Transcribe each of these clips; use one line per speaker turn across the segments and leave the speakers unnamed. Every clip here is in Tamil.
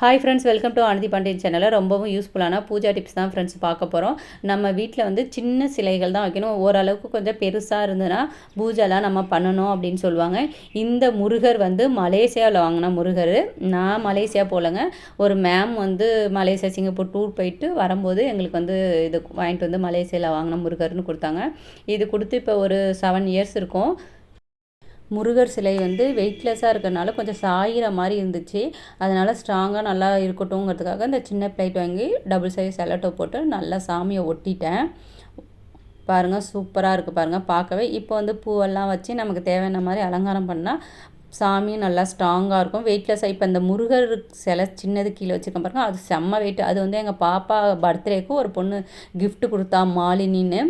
Hi friends welcome to Anithi Pandian சேனலில் ரொம்பவும் யூஸ்ஃபுல்லான பூஜா டிப்ஸ் தான் ஃப்ரெண்ட்ஸ் பார்க்க போகிறோம் நம்ம வீட்டில் வந்து சின்ன சிலைகள் தான் வைக்கணும் ஓரளவுக்கு கொஞ்சம் பெருசாக இருந்ததுன்னா பூஜைலாம் நம்ம பண்ணணும் அப்படின்னு சொல்லுவாங்க. இந்த முருகர் வந்து மலேசியாவில் வாங்கின முருகர். நான் மலேசியா போகலங்க ஒரு மேம் வந்து மலேசியா சிங்கப்பூர் டூர் போயிட்டு வரும்போது எங்களுக்கு வந்து இது வாங்கிட்டு வந்து மலேசியாவில் வாங்கின முருகர்னு கொடுத்தாங்க. இது கொடுத்து இப்போ ஒரு செவன் இயர்ஸ் இருக்கும். முருகர் சிலை வந்து வெயிட்லெஸ்ஸாக இருக்கிறனால கொஞ்சம் சாயிற மாதிரி இருந்துச்சு. அதனால் ஸ்ட்ராங்காக நல்லா இருக்கட்டும்ங்கிறதுக்காக இந்த சின்ன பிளேட் வாங்கி டபுள் சைஸ் செலட்டோ போட்டு நல்லா சாமியை ஒட்டிட்டேன். பாருங்கள் சூப்பராக இருக்குது பாருங்கள் பார்க்கவே. இப்போ வந்து பூவெல்லாம் வச்சு நமக்கு தேவையான மாதிரி அலங்காரம் பண்ணால் சாமியும் நல்லா ஸ்ட்ராங்காக இருக்கும். வெயிட்லெஸ்ஸாக இப்போ இந்த முருகர் சிலை சின்னது கீழே வச்சுருக்கேன் பாருங்கள் அது செம்ம வெயிட் அது வந்து எங்கள் பாப்பா பர்த்டேக்கு ஒரு பொண்ணு கிஃப்ட் கொடுத்தா மாலினின்னு.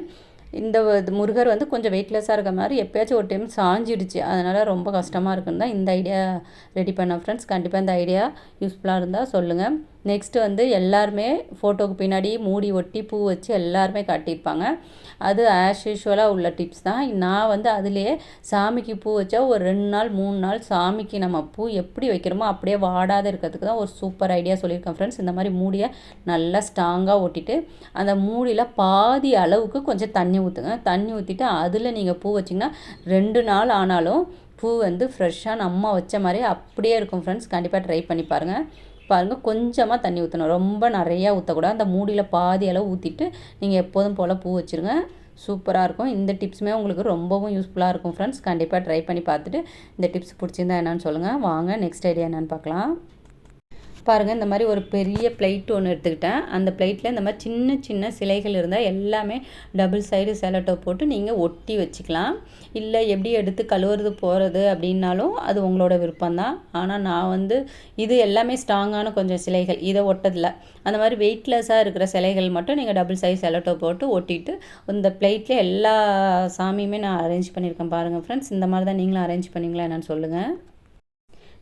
இந்த முருகர் வந்து கொஞ்சம் வெயிட்லெஸ்ஸாக இருக்க மாதிரி எப்போயாச்சும் ஒரு டைம் சாஞ்சிடுச்சு. அதனால் ரொம்ப கஷ்டமாக இருக்குன்னு தான் இந்த ஐடியா ரெடி பண்ண ஃப்ரெண்ட்ஸ் கண்டிப்பாக இந்த ஐடியா யூஸ்ஃபுல்லாக இருந்தால் சொல்லுங்கள் நெக்ஸ்ட்டு வந்து எல்லாருமே ஃபோட்டோக்கு பின்னாடி மூடி ஒட்டி பூ வச்சு எல்லாருமே காட்டியிருப்பாங்க. அது ஆஸ் யூஷுவலாக உள்ள டிப்ஸ் தான். நான் வந்து அதுலேயே சாமிக்கு பூ வச்சா ஒரு ரெண்டு நாள் மூணு நாள் சாமிக்கு நம்ம பூ எப்படி வைக்கிறோமோ அப்படியே வாடாத இருக்கிறதுக்கு தான் ஒரு சூப்பர் ஐடியா சொல்லியிருக்கேன் ஃப்ரெண்ட்ஸ் இந்த மாதிரி மூடியை நல்லா ஸ்ட்ராங்காக ஒட்டிட்டு அந்த மூடியில் பாதி அளவுக்கு கொஞ்சம் தண்ணி ஊற்றுங்க தண்ணி ஊற்றிட்டு அதில் நீங்கள் பூ வச்சிங்கன்னா ரெண்டு நாள் ஆனாலும் பூ வந்து ஃப்ரெஷ்ஷாக நம்ம வச்ச மாதிரி அப்படியே இருக்கும் ஃப்ரெண்ட்ஸ் கண்டிப்பாக ட்ரை பண்ணி பாருங்கள் பாருங்கள் கொஞ்சமாக தண்ணி ஊற்றணும் ரொம்ப நிறையா ஊற்றக்கூடாது அந்த மூடியில் பாதி அளவு ஊற்றிட்டு நீங்கள் எப்போதும் போல் பூ வச்சுருங்க. சூப்பராக இருக்கும். இந்த டிப்ஸுமே உங்களுக்கு ரொம்பவும் யூஸ்ஃபுல்லாக இருக்கும் ஃப்ரெண்ட்ஸ் கண்டிப்பாக ட்ரை பண்ணி பார்த்துட்டு இந்த டிப்ஸ் பிடிச்சிருந்தா என்னென்னு சொல்லுங்கள் வாங்க நெக்ஸ்ட் ஐடியா என்னென்னு பார்க்கலாம். பாருங்கள் இந்த மாதிரி ஒரு பெரிய பிளேட் ஒன்று எடுத்துக்கிட்டேன். அந்த பிளேட்டில் இந்த மாதிரி சின்ன சின்ன சிலைகள் இருந்தால் எல்லாமே டபுள் சைடு செலட்டோ போட்டு நீங்கள் ஒட்டி வச்சுக்கலாம். இல்லை எப்படி எடுத்து கழுவுறது போகிறது அப்படின்னாலும் அது உங்களோட விருப்பம்தான். ஆனால் நான் வந்து இது எல்லாமே ஸ்ட்ராங்கான கொஞ்சம் சிலைகள். இதை ஒட்டதில்ல. அந்த மாதிரி வெயிட்லெஸ்ஸாக இருக்கிற சிலைகள் மட்டும் நீங்கள் டபுள் சைஸ் செலட்டோ போட்டு ஒட்டிட்டு இந்த பிளேட்டில் எல்லா சாமியுமே நான் அரேஞ்ச் பண்ணியிருக்கேன் பாருங்கள் ஃப்ரெண்ட்ஸ் இந்த மாதிரி தான் நீங்களும் அரேஞ்ச் பண்ணிங்களா என்னென்னு சொல்லுங்கள்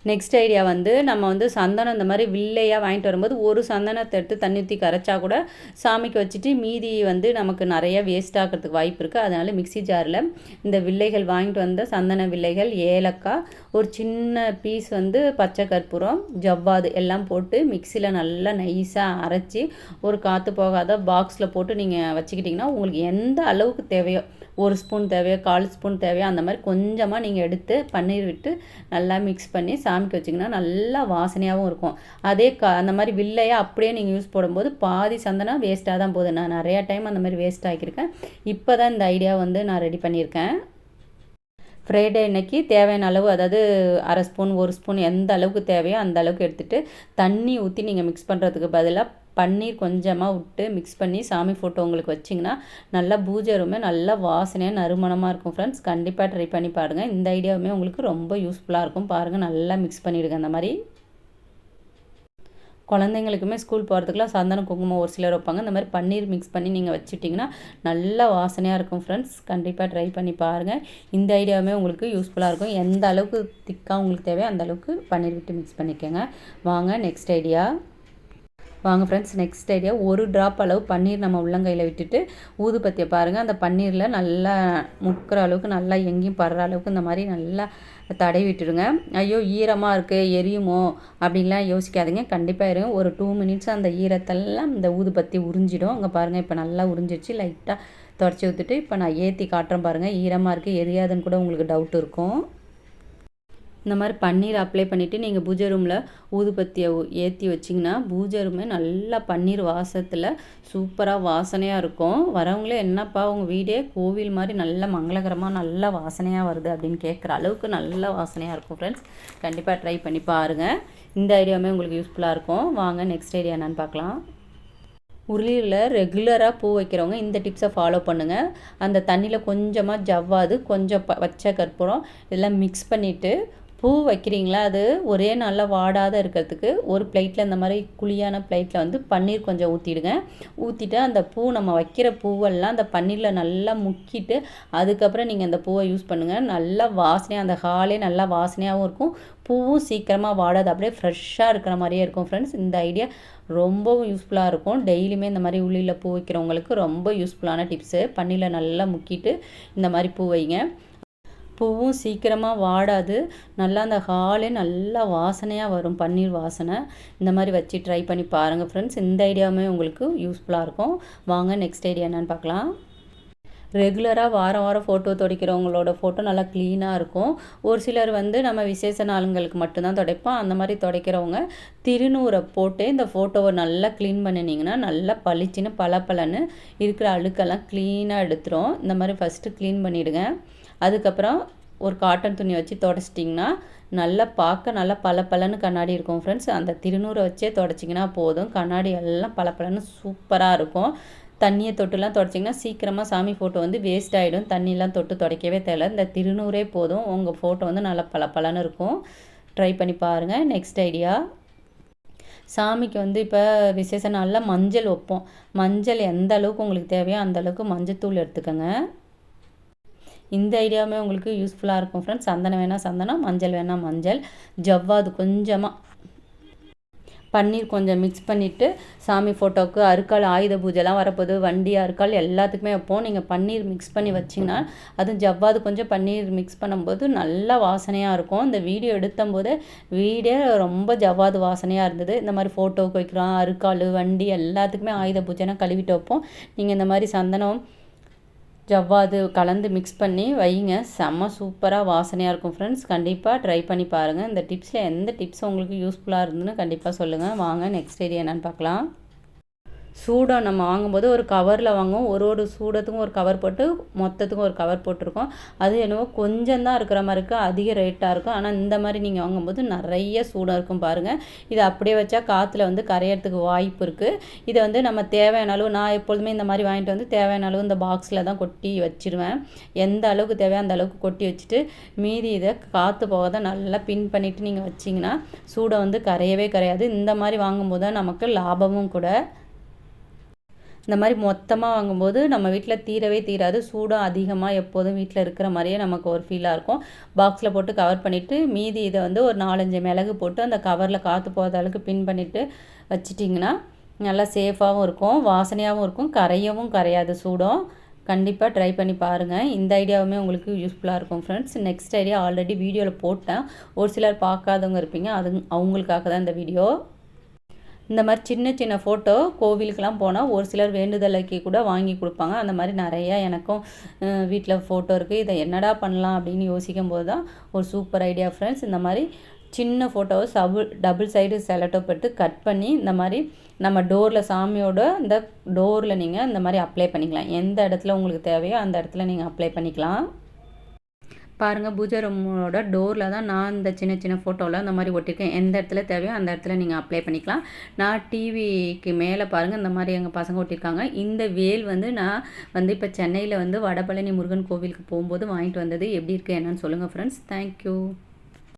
நெக்ஸ்ட் ஐடியா வந்து நம்ம வந்து சந்தனம் இந்த மாதிரி வில்லையாக வாங்கிட்டு வரும்போது ஒரு சந்தனத்தை எடுத்து தண்ணி ஊற்றி கரைச்சா கூட சாமிக்கு வச்சுட்டு மீதி வந்து நமக்கு நிறைய வேஸ்ட் ஆகிறதுக்கு வாய்ப்பு இருக்குது அதனால் மிக்சி ஜாரில் இந்த வில்லைகள் வாங்கிட்டு வந்த சந்தன வில்லைகள் ஏலக்காய் ஒரு சின்ன பீஸ் வந்து பச்சை கற்பூரம் ஜவ்வாது எல்லாம் போட்டு மிக்சியில் நல்லா நைஸாக அரைச்சி ஒரு காற்று போகாத பாக்ஸில் போட்டு நீங்கள் வச்சுக்கிட்டிங்கன்னா உங்களுக்கு எந்த அளவுக்கு தேவையோ ஒரு ஸ்பூன் தேவையோ கால் ஸ்பூன் தேவையோ அந்த மாதிரி கொஞ்சமாக நீங்கள் எடுத்து பன்னீர் விட்டு நல்லா மிக்ஸ் பண்ணி சா சாமிக்கு வச்சிங்கன்னா நல்லா வாசனையாகவும் இருக்கும். அதே க அந்த மாதிரி வில்லையாக அப்படியே நீங்கள் யூஸ் போடும்போது பாதி சந்தனம் வேஸ்ட்டாக தான் போகுது. நான் நிறையா டைம் அந்த மாதிரி வேஸ்ட் ஆக்கியிருக்கேன். இப்போ தான் இந்த ஐடியா வந்து நான் ரெடி பண்ணியிருக்கேன். ஃப்ரைடே அன்னைக்கு தேவையான அளவு அதாவது அரை ஸ்பூன் ஒரு ஸ்பூன் எந்த அளவுக்கு தேவையோ அந்த அளவுக்கு எடுத்துகிட்டு தண்ணி ஊற்றி நீங்கள் மிக்ஸ் பண்ணுறதுக்கு பதிலாக பன்னீர் கொஞ்சமாக விட்டு மிக்ஸ் பண்ணி சாமி ஃபோட்டோ உங்களுக்கு வச்சிங்கன்னா நல்லா பூஜை ரூமே நல்லா வாசனையாக நறுமணமாக இருக்கும் ஃப்ரெண்ட்ஸ் கண்டிப்பாக ட்ரை பண்ணி பாருங்கள் இந்த ஐடியாவுமே உங்களுக்கு ரொம்ப யூஸ்ஃபுல்லாக இருக்கும். பாருங்கள் நல்லா மிக்ஸ் பண்ணிவிடுங்க அந்த மாதிரி. குழந்தைங்களுக்குமே ஸ்கூல் போகிறதுக்குலாம் சந்தனம் குங்குமம் ஒரு சிலர் வைப்பாங்க. இந்த மாதிரி பன்னீர் மிக்ஸ் பண்ணி நீங்கள் வச்சுட்டிங்கன்னா நல்லா வாசனையாக இருக்கும் ஃப்ரெண்ட்ஸ் கண்டிப்பாக ட்ரை பண்ணி பாருங்கள் இந்த ஐடியாவுமே உங்களுக்கு யூஸ்ஃபுல்லாக இருக்கும். எந்த அளவுக்கு திக்காக உங்களுக்கு தேவையோ அந்த அளவுக்கு பன்னீர் விட்டு மிக்ஸ் பண்ணிக்கோங்க. வாங்க நெக்ஸ்ட் ஐடியா வாங்க ஃப்ரெண்ட்ஸ் நெக்ஸ்ட் ஐடியா ஒரு ட்ராப் அளவு பன்னீர் நம்ம உள்ளங்கையில் விட்டுட்டு ஊதுபத்தியை பாருங்கள் அந்த பன்னீரில் நல்லா முக்கிற அளவுக்கு நல்லா எங்கேயும் படுற அளவுக்கு இந்த மாதிரி நல்லா தடவி விட்டுடுங்க. ஐயோ ஈரமாக இருக்குது எரியுமோ அப்படின்லாம் யோசிக்காதீங்க. கண்டிப்பாக இருங்க. ஒரு டூ மினிட்ஸ் அந்த ஈரத்தெல்லாம் இந்த ஊதுபத்தி உறிஞ்சிடும். அங்கே பாருங்கள் இப்போ நல்லா உறிஞ்சிடுச்சு லைட்டாக தொடச்சி ஊற்றிட்டு இப்போ நான் ஏற்றி காட்டுறேன் பாருங்கள் ஈரமாக இருக்குது எரியாதுன்னு கூட உங்களுக்கு டவுட் இருக்கும். இந்த மாதிரி பன்னீர் அப்ளை பண்ணிவிட்டு நீங்கள் பூஜை ரூமில் ஊதுபத்தியை ஏற்றி வச்சிங்கன்னா பூஜை ரூமே நல்லா பன்னீர் வாசத்தில் சூப்பராக வாசனையாக இருக்கும். வரவங்களே என்னப்பா உங்கள் வீடே கோவில் மாதிரி நல்ல மங்களகரமாக நல்லா வாசனையாக வருது அப்படின்னு கேட்குற அளவுக்கு நல்ல வாசனையாக இருக்கும் ஃப்ரெண்ட்ஸ் கண்டிப்பாக ட்ரை பண்ணி பாருங்கள் இந்த ஐடியாவுமே உங்களுக்கு யூஸ்ஃபுல்லாக இருக்கும். வாங்க நெக்ஸ்ட் ஐடியா என்னென்னு பார்க்கலாம். உருளியில் ரெகுலராக பூ வைக்கிறவங்க இந்த டிப்ஸை ஃபாலோ பண்ணுங்கள் அந்த தண்ணியில் கொஞ்சமாக ஜவ்வாது கொஞ்சம் ப வச்ச கற்பூரம் இதெல்லாம் மிக்ஸ் பண்ணிவிட்டு பூ வைக்கிறீங்களா? அது ஒரே நாளில் வாடாத இருக்கிறதுக்கு ஒரு பிளேட்டில் இந்த மாதிரி குழியான பிளேட்டில் வந்து பன்னீர் கொஞ்சம் ஊற்றிடுங்க ஊற்றிட்டு அந்த பூ நம்ம வைக்கிற பூவெல்லாம் அந்த பன்னீரில் நல்லா முக்கிட்டு அதுக்கப்புறம் நீங்கள் அந்த பூவை யூஸ் பண்ணுங்கள் நல்லா வாசனையாக அந்த ஹாலே நல்லா வாசனையாகவும் இருக்கும். பூவும் சீக்கிரமாக வாடாது. அப்படியே ஃப்ரெஷ்ஷாக இருக்கிற மாதிரியே இருக்கும் ஃப்ரெண்ட்ஸ் இந்த ஐடியா ரொம்பவும் யூஸ்ஃபுல்லாக இருக்கும். டெய்லியுமே இந்த மாதிரி உள்ளியில் பூ வைக்கிறவங்களுக்கு ரொம்ப யூஸ்ஃபுல்லான டிப்ஸு பன்னீரில் நல்லா முக்கிட்டு இந்த மாதிரி பூ வைங்க. பூவும் சீக்கிரமாக வாடாது. நல்லா அந்த ஹாலே நல்லா வாசனையாக வரும் பன்னீர் வாசனை. இந்த மாதிரி வச்சு ட்ரை பண்ணி பாருங்கள் ஃப்ரெண்ட்ஸ் இந்த ஐடியாவுமே உங்களுக்கு யூஸ்ஃபுல்லாக இருக்கும். வாங்க நெக்ஸ்ட் ஐடியா என்னென்னு பார்க்கலாம். ரெகுலராக வாரம் வாரம் ஃபோட்டோ துடைக்கிறவங்களோட ஃபோட்டோ நல்லா க்ளீனாக இருக்கும். ஒரு சிலர் வந்து நம்ம விசேஷ நாளுங்களுக்கு மட்டும்தான் துடைப்போம் அந்த மாதிரி துடைக்கிறவங்க திருநூறை போட்டு இந்த ஃபோட்டோவை நல்லா க்ளீன் பண்ணினீங்கன்னா நல்லா பளிச்சுன்னு பளபளன்னு இருக்கிற அழுக்கெல்லாம் க்ளீனாக எடுத்துரும். இந்த மாதிரி ஃபஸ்ட்டு க்ளீன் பண்ணிவிடுங்க அதுக்கப்புறம் ஒரு காட்டன் துணி வச்சு தொடச்சிட்டிங்கன்னா நல்லா பார்க்க நல்லா பளபளன்னு கண்ணாடி இருக்கும் ஃப்ரெண்ட்ஸ் அந்த திருநூறை வச்சே தொடச்சிங்கன்னா போதும். கண்ணாடி எல்லாம் பளபளன்னு சூப்பராக இருக்கும். தண்ணியை தொட்டுலாம் தொடச்சிங்கன்னா சீக்கிரமாக சாமி ஃபோட்டோ வந்து வேஸ்ட் ஆகிடும் தண்ணியெலாம் தொட்டு துடைக்கவே தேவை இந்த திருநூறே போதும். உங்கள் ஃபோட்டோ வந்து நல்லா பளபளன்னு இருக்கும். ட்ரை பண்ணி பாருங்கள் நெக்ஸ்ட் ஐடியா சாமிக்கு வந்து இப்போ விசேஷ நாளில் மஞ்சள் வைப்போம். மஞ்சள் எந்த அளவுக்கு உங்களுக்கு தேவையோ அந்த அளவுக்கு மஞ்சத்தூள் எடுத்துக்கோங்க. இந்த ஐடியாவுமே உங்களுக்கு யூஸ்ஃபுல்லாக இருக்கும் ஃப்ரெண்ட்ஸ் சந்தனம் வேணால் சந்தனம் மஞ்சள் வேணால் மஞ்சள். ஜவ்வாது கொஞ்சமாக பன்னீர் கொஞ்சம் மிக்ஸ் பண்ணிவிட்டு சாமி ஃபோட்டோவுக்கு அருக்கால் ஆயுத பூஜைலாம் வரப்போகுது. வண்டி அருக்கால் எல்லாத்துக்குமே வைப்போம். நீங்கள் பன்னீர் மிக்ஸ் பண்ணி வச்சிங்கன்னா அதுவும் ஜவ்வாது கொஞ்சம் பன்னீர் மிக்ஸ் பண்ணும்போது நல்லா வாசனையாக இருக்கும். இந்த வீடியோ எடுத்தம்போது வீடே ரொம்ப ஜவ்வாது வாசனையாக இருந்தது. இந்த மாதிரி ஃபோட்டோவுக்கு வைக்கிறோம் அருக்கால் வண்டி எல்லாத்துக்குமே ஆயுத பூஜைனா கழுவிட்டு வைப்போம். நீங்கள் இந்த மாதிரி சந்தனம் ஜவ்வாது கலந்து மிக்ஸ் பண்ணி வைங்க. செம்ம சூப்பராக வாசனையாக இருக்கும் ஃப்ரெண்ட்ஸ் கண்டிப்பாக ட்ரை பண்ணி பாருங்கள் இந்த டிப்ஸில் எந்த டிப்ஸ் உங்களுக்கு யூஸ்ஃபுல்லாக இருந்துன்னு கண்டிப்பாக சொல்லுங்கள் வாங்க நெக்ஸ்ட் ஏரியா என்னென்னு பார்க்கலாம். சூடம் நம்ம வாங்கும்போது ஒரு கவரில் வாங்குவோம். ஒரு ஒரு சூடத்துக்கும் ஒரு கவர் போட்டு மொத்தத்துக்கும் ஒரு கவர் போட்டிருக்கோம். அது என்னவோ கொஞ்சம் தான் இருக்கிற மாதிரி இருக்குது அதிக ரேட்டாக இருக்கும். ஆனால் இந்த மாதிரி நீங்கள் வாங்கும்போது நிறைய சூடம் இருக்கும் பாருங்கள் இதை அப்படியே வச்சா காற்றுல வந்து கரையிறதுக்கு வாய்ப்பு இருக்குது இதை வந்து நம்ம தேவையான அளவு நான் எப்பொழுதுமே இந்த மாதிரி வாங்கிட்டு வந்து தேவையான அளவு இந்த பாக்ஸில் தான் கொட்டி வச்சிருவேன். எந்த அளவுக்கு தேவையோ அந்த அளவுக்கு கொட்டி வச்சுட்டு மீதி இதை காற்று போக தான் நல்லா பின் பண்ணிவிட்டு நீங்கள் வச்சிங்கன்னா சூடை வந்து கரையவே கரையாது. இந்த மாதிரி வாங்கும்போது தான் நமக்கு லாபமும் கூட. இந்த மாதிரி மொத்தமாக வாங்கும்போது நம்ம வீட்டில் தீரவே தீராது. சூடாக அதிகமாக எப்போதும் வீட்டில் இருக்கிற மாதிரியே நமக்கு ஒரு ஃபீலாக இருக்கும். பாக்ஸில் போட்டு கவர் பண்ணிவிட்டு மீதி இதை வந்து ஒரு நாலஞ்சு மிளகு போட்டு அந்த கவரில் காற்று போகாத அளவுக்கு பின் பண்ணிவிட்டு வச்சிட்டிங்கன்னா நல்லா சேஃபாகவும் இருக்கும் வாசனையாகவும் இருக்கும் கரையவும் கரையாது சூடம். கண்டிப்பாக ட்ரை பண்ணி பாருங்கள் இந்த ஐடியாவுமே உங்களுக்கு யூஸ்ஃபுல்லாக இருக்கும் ஃப்ரெண்ட்ஸ் நெக்ஸ்ட் ஐடியா ஆல்ரெடி வீடியோவில் போட்டேன். ஒரு சிலர் பார்க்காதவங்க இருப்பீங்க. அது அவங்களுக்காக தான் இந்த வீடியோ இந்த மாதிரி சின்ன சின்ன ஃபோட்டோ கோவிலுக்கெலாம் போனால் ஒரு சிலர் வேண்டுதலைக்கு கூட வாங்கி கொடுப்பாங்க. அந்த மாதிரி நிறையா எனக்கும் வீட்டில் ஃபோட்டோ இருக்குது இதை என்னடா பண்ணலாம் அப்படின்னு யோசிக்கும் போது தான் ஒரு சூப்பர் ஐடியா ஃப்ரெண்ட்ஸ் இந்த மாதிரி சின்ன ஃபோட்டோவை சபு டபுள் சைடு செலட்டோப் எடுத்து கட் பண்ணி இந்த மாதிரி நம்ம டோரில் சாமியோட இந்த டோரில் நீங்கள் இந்த மாதிரி அப்ளை பண்ணிக்கலாம். எந்த இடத்துல உங்களுக்கு தேவையோ அந்த இடத்துல நீங்கள் அப்ளை பண்ணிக்கலாம். பாருங்கள் பூஜை ரூமோட டோரில் தான் நான் இந்த சின்ன சின்ன ஃபோட்டோவில் அந்த மாதிரி ஒட்டியிருக்கேன் எந்த இடத்துல தேவையோ அந்த இடத்துல நீங்கள் அப்ளை பண்ணிக்கலாம். நான் டிவிக்கு மேலே பாருங்கள் இந்த மாதிரி எங்கள் பசங்க ஒட்டியிருக்காங்க இந்த வேல் வந்து நான் வந்து இப்போ சென்னையில் வந்து வடபழனி முருகன் கோவிலுக்கு போகும்போது வாங்கிட்டு வந்தது. எப்படி இருக்குது என்னன்னு சொல்லுங்கள் ஃப்ரெண்ட்ஸ் தேங்க்யூ